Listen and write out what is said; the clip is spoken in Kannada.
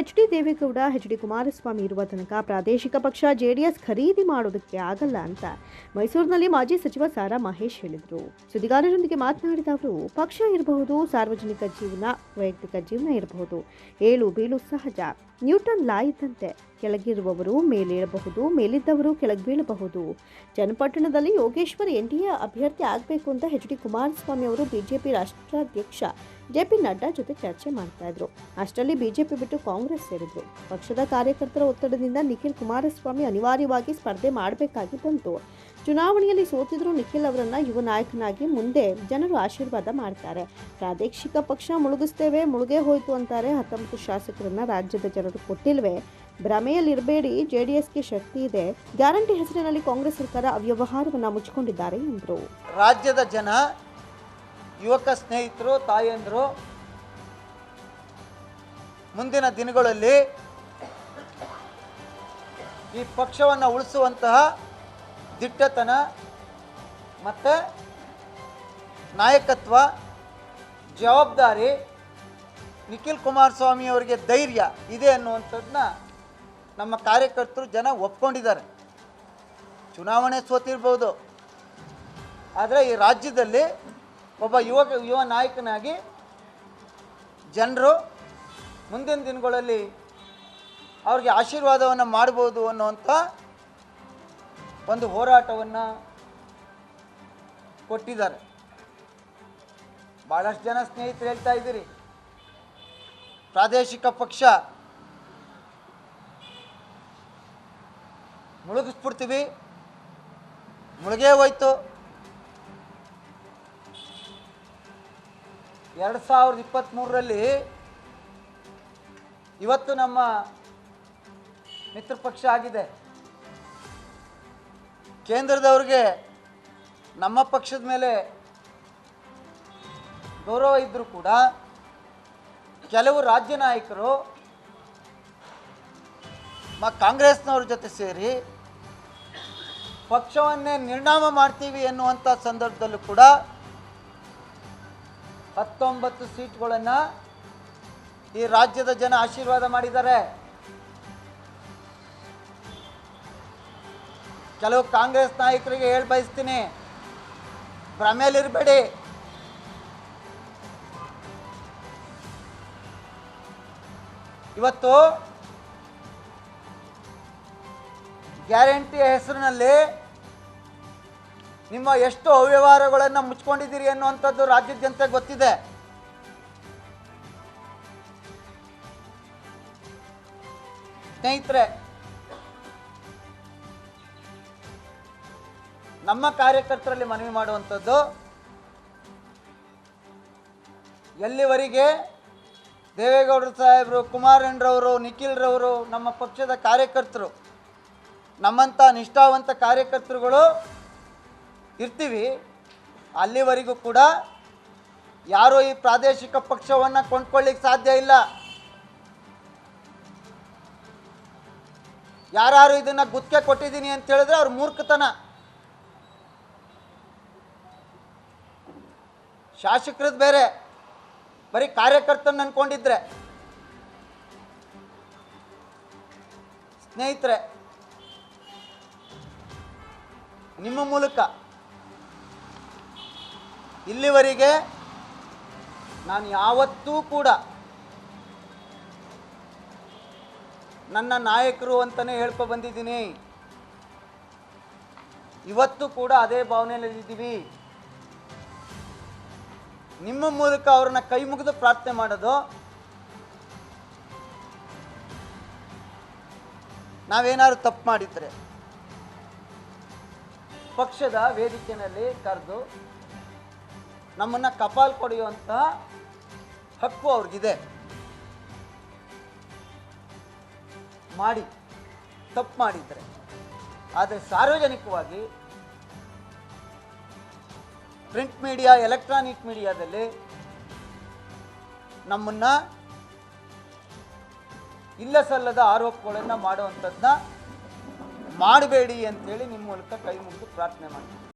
H D Devegowda H D Kumaraswamy ಇರುವ ತನಕ ಪ್ರಾದೇಶಿಕ ಪಕ್ಷ ಜೆಡಿಎಸ್ ಖರೀದಿ ಮಾಡೋದಕ್ಕೆ ಆಗಲ್ಲ ಅಂತ ಮೈಸೂರಿನಲ್ಲಿ ಮಾಜಿ ಸಚಿವ ಸಾರಾ ಮಹೇಶ್ ಹೇಳಿದರು. ಸುದ್ದಿಗಾರರೊಂದಿಗೆ ಮಾತನಾಡಿದ ಅವರು, ಪಕ್ಷ ಇರಬಹುದು, ಸಾರ್ವಜನಿಕ ಜೀವನ, ವೈಯಕ್ತಿಕ ಜೀವನ ಇರಬಹುದು. ಏಳು ಬೀಳು ಸಹಜ. ನ್ಯೂಟನ್ ಲಾ ಇದ್ದಂತೆ ಕೆಳಗಿರುವವರು ಮೇಲೇಳಬಹುದು ಮೇಲಿದ್ದವರು ಕೆಳಗೆ ಬೀಳಬಹುದು. ಚನ್ನಪಟ್ಟಣದಲ್ಲಿ ಯೋಗೇಶ್ವರ್ ಎನ್ ಡಿ ಎ ಅಭ್ಯರ್ಥಿ ಆಗಬೇಕು ಅಂತ ಎಚ್ ಡಿ ಕುಮಾರಸ್ವಾಮಿ ಅವರು ಬಿಜೆಪಿ ರಾಷ್ಟ್ರಾಧ್ಯಕ್ಷ ಜೆ ಪಿ ನಡ್ಡಾ ಜೊತೆ ಚರ್ಚೆ ಮಾಡ್ತಾ ಇದ್ರು. ಅಷ್ಟರಲ್ಲಿ ಬಿಜೆಪಿ ಬಿಟ್ಟು ಕಾಂಗ್ರೆಸ್ ಸೇರಿದ್ರು. ಪಕ್ಷದ ಕಾರ್ಯಕರ್ತರ ಒತ್ತಡದಿಂದ ನಿಖಿಲ್ ಕುಮಾರಸ್ವಾಮಿ ಅನಿವಾರ್ಯವಾಗಿ ಸ್ಪರ್ಧೆ ಮಾಡಬೇಕಾಗಿ ಬಂತು. ಚುನಾವಣೆಯಲ್ಲಿ ಸೋತಿದ್ರು ನಿಖಿಲ್ ಅವರನ್ನ ಯುವ ನಾಯಕನಾಗಿ ಮುಂದೆ ಜನರು ಆಶೀರ್ವಾದ ಮಾಡ್ತಾರೆ. ಪ್ರಾದೇಶಿಕ ಪಕ್ಷ ಮುಳುಗಿಸ್ತೇವೆ, ಮುಳುಗೇ ಹೋಯ್ತು ಅಂತಾರೆ ಹತ್ತೊಂಬತ್ತು ಶಾಸಕರನ್ನ ರಾಜ್ಯದ ಜನರು ಕೊಟ್ಟಿಲ್ವೇ? ಭ್ರಮೆಯಲ್ಲಿರಬೇಡಿ ಜೆ ಡಿ ಎಸ್ಗೆ ಶಕ್ತಿ ಇದೆ. ಗ್ಯಾರಂಟಿ ಹೆಸರಿನಲ್ಲಿ ಕಾಂಗ್ರೆಸ್ ಸರ್ಕಾರ ಅವ್ಯವಹಾರವನ್ನ ಮುಚ್ಚಿಕೊಂಡಿದ್ದಾರೆ ಎಂದರು. ರಾಜ್ಯದ ಜನ, ಯುವಕ ಸ್ನೇಹಿತರು, ತಾಯಂದರು, ಮುಂದಿನ ದಿನಗಳಲ್ಲಿ ಈ ಪಕ್ಷವನ್ನು ಉಳಿಸುವಂತಹ ದಿಟ್ಟತನ ಮತ್ತು ನಾಯಕತ್ವ, ಜವಾಬ್ದಾರಿ, ನಿಖಿಲ್ ಕುಮಾರಸ್ವಾಮಿ ಅವರಿಗೆ ಧೈರ್ಯ ಇದೆ ಅನ್ನುವಂಥದ್ದನ್ನ ನಮ್ಮ ಕಾರ್ಯಕರ್ತರು ಜನ ಒಪ್ಕೊಂಡಿದ್ದಾರೆ. ಚುನಾವಣೆ ಸೋತಿರ್ಬೋದು. ಆದರೆ ಈ ರಾಜ್ಯದಲ್ಲಿ ಒಬ್ಬ ಯುವಕ ಯುವ ನಾಯಕನಾಗಿ ಜನರು ಮುಂದಿನ ದಿನಗಳಲ್ಲಿ ಅವ್ರಿಗೆ ಆಶೀರ್ವಾದವನ್ನು ಮಾಡ್ಬೋದು ಅನ್ನುವಂಥ ಒಂದು ಹೋರಾಟವನ್ನು ಕೊಟ್ಟಿದ್ದಾರೆ. ಭಾಳಷ್ಟು ಜನ ಸ್ನೇಹಿತರು ಹೇಳ್ತಾ ಇದ್ದೀರಿ. ಪ್ರಾದೇಶಿಕ ಪಕ್ಷ ಮುಳುಗಿಸ್ಬಿಡ್ತೀವಿ. ಮುಳುಗೇ ಹೋಯ್ತು. ಎರಡು ಸಾವಿರದ ಇಪ್ಪತ್ತ್ಮೂರರಲ್ಲಿ ಇವತ್ತು ನಮ್ಮ ಮಿತ್ರ ಪಕ್ಷ ಆಗಿದೆ. ಕೇಂದ್ರದವ್ರಿಗೆ ನಮ್ಮ ಪಕ್ಷದ ಮೇಲೆ ಗೌರವ ಇದ್ದರೂ ಕೂಡ ಕೆಲವು ರಾಜ್ಯ ನಾಯಕರು ಮ ಕಾಂಗ್ರೆಸ್ನವ್ರ ಜೊತೆ ಸೇರಿ ಪಕ್ಷವನ್ನೇ ನಿರ್ಣಾಮ ಮಾಡ್ತೀವಿ ಎನ್ನುವಂಥ ಸಂದರ್ಭದಲ್ಲೂ ಕೂಡ ಹತ್ತೊಂಬತ್ತು ಸೀಟ್ಗಳನ್ನು ಈ ರಾಜ್ಯದ ಜನ ಆಶೀರ್ವಾದ ಮಾಡಿದ್ದಾರೆ. ಕೆಲವು ಕಾಂಗ್ರೆಸ್ ನಾಯಕರಿಗೆ ಹೇಳಿ ಬಯಸ್ತೀನಿ. ಇರಬೇಡಿ ಇವತ್ತು ಗ್ಯಾರಂಟಿಯ ಹೆಸರಿನಲ್ಲಿ ನಿಮ್ಮ ಎಷ್ಟು ಅವ್ಯವಹಾರಗಳನ್ನು ಮುಚ್ಕೊಂಡಿದ್ದೀರಿ ಅನ್ನುವಂಥದ್ದು ರಾಜ್ಯದ ಜನತೆಗೆ ಗೊತ್ತಿದೆ. ಸ್ನೇಹಿತರೆ ನಮ್ಮ ಕಾರ್ಯಕರ್ತರಲ್ಲಿ ಮನವಿ ಮಾಡುವಂಥದ್ದು ಎಲ್ಲಿವರೆಗೆ ದೇವೇಗೌಡರು ಸಾಹೇಬರು ಕುಮಾರಣ್ಣರವರು ನಿಖಿಲ್ರವರು, ನಮ್ಮ ಪಕ್ಷದ ಕಾರ್ಯಕರ್ತರು, ನಮ್ಮಂಥ ನಿಷ್ಠಾವಂತ ಕಾರ್ಯಕರ್ತರುಗಳು ಇರ್ತೀವಿ, ಅಲ್ಲಿವರೆಗೂ ಕೂಡ ಯಾರೂ ಈ ಪ್ರಾದೇಶಿಕ ಪಕ್ಷವನ್ನು ಕೊಂಡ್ಕೊಳ್ಳಿಕ್ಕೆ ಸಾಧ್ಯ ಇಲ್ಲ. ಯಾರು ಇದನ್ನು ಗುತ್ತಿಗೆ ಕೊಟ್ಟಿದ್ದೀನಿ ಅಂತ ಹೇಳಿದ್ರೆ ಅವ್ರ ಮೂರ್ಖತನ. ಶಾಸಕರದ್ದು ಬೇರೆ. ಬರೀ ಕಾರ್ಯಕರ್ತನ ಅನ್ಕೊಂಡಿದ್ರೆ. ಸ್ನೇಹಿತರೆ, ನಿಮ್ಮ ಮೂಲಕ ಇಲ್ಲಿವರೆಗೆ ನಾನು ಯಾವತ್ತೂ ಕೂಡ ನನ್ನ ನಾಯಕರು ಅಂತಲೇ ಹೇಳ್ಕೊ ಬಂದಿದ್ದೀನಿ. ಇವತ್ತು ಕೂಡ ಅದೇ ಭಾವನೆಯಲ್ಲಿದ್ದೀವಿ. ನಿಮ್ಮ ಮೂಲಕ ಅವ್ರನ್ನ ಕೈ ಮುಗಿದು ಪ್ರಾರ್ಥನೆ ಮಾಡೋದು. ನಾವೇನಾದ್ರು ತಪ್ಪು ಮಾಡಿದ್ರೆ. ಪಕ್ಷದ ವೇದಿಕೆಯಲ್ಲಿ ಕರೆದು ನಮ್ಮನ್ನು ಕಪಾಲ್ ಕೊಡೆಯುವಂತಹ ಹಕ್ಕು ಅವ್ರಿಗಿದೆ. ಮಾಡಿ, ತಪ್ಪು ಮಾಡಿದರೆ. ಆದರೆ ಸಾರ್ವಜನಿಕವಾಗಿ ಪ್ರಿಂಟ್ ಮೀಡಿಯಾ ಎಲೆಕ್ಟ್ರಾನಿಕ್ ಮೀಡಿಯಾದಲ್ಲಿ ನಮ್ಮನ್ನು ಇಲ್ಲ ಸಲ್ಲದ ಆರೋಪಗಳನ್ನು ಮಾಡುವಂಥದ್ದನ್ನ ಮಾಡಬೇಡಿ ಅಂತೇಳಿ ನಿಮ್ಮ ಮೂಲಕ ಕೈ ಮುಗಿದು ಪ್ರಾರ್ಥನೆ ಮಾಡ್ತೀನಿ.